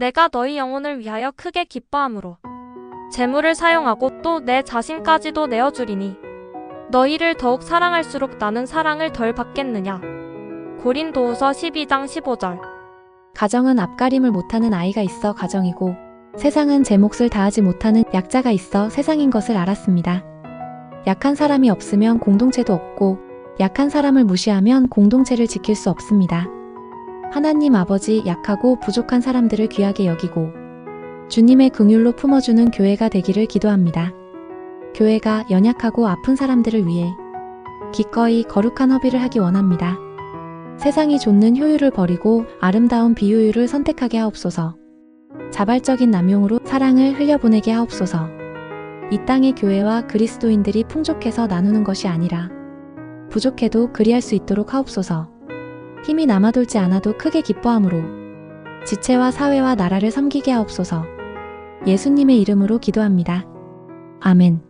내가 너희 영혼을 위하여 크게 기뻐함으로 재물을 사용하고 또 내 자신까지도 내어주리니 너희를 더욱 사랑할수록 나는 사랑을 덜 받겠느냐. 고린도후서 12장 15절 가정은 앞가림을 못하는 아이가 있어 가정이고 세상은 제 몫을 다하지 못하는 약자가 있어 세상인 것을 알았습니다. 약한 사람이 없으면 공동체도 없고 약한 사람을 무시하면 공동체를 지킬 수 없습니다. 하나님 아버지 약하고 부족한 사람들을 귀하게 여기고 주님의 긍휼로 품어주는 교회가 되기를 기도합니다. 교회가 연약하고 아픈 사람들을 위해 기꺼이 거룩한 허비를 하기 원합니다. 세상이 좇는 효율을 버리고 아름다운 비효율을 선택하게 하옵소서. 자발적인 남용으로 사랑을 흘려보내게 하옵소서. 이 땅의 교회와 그리스도인들이 풍족해서 나누는 것이 아니라 부족해도 그리할 수 있도록 하옵소서. 힘이 남아돌지 않아도 크게 기뻐함으로 지체와 사회와 나라를 섬기게 하옵소서. 예수님의 이름으로 기도합니다. 아멘.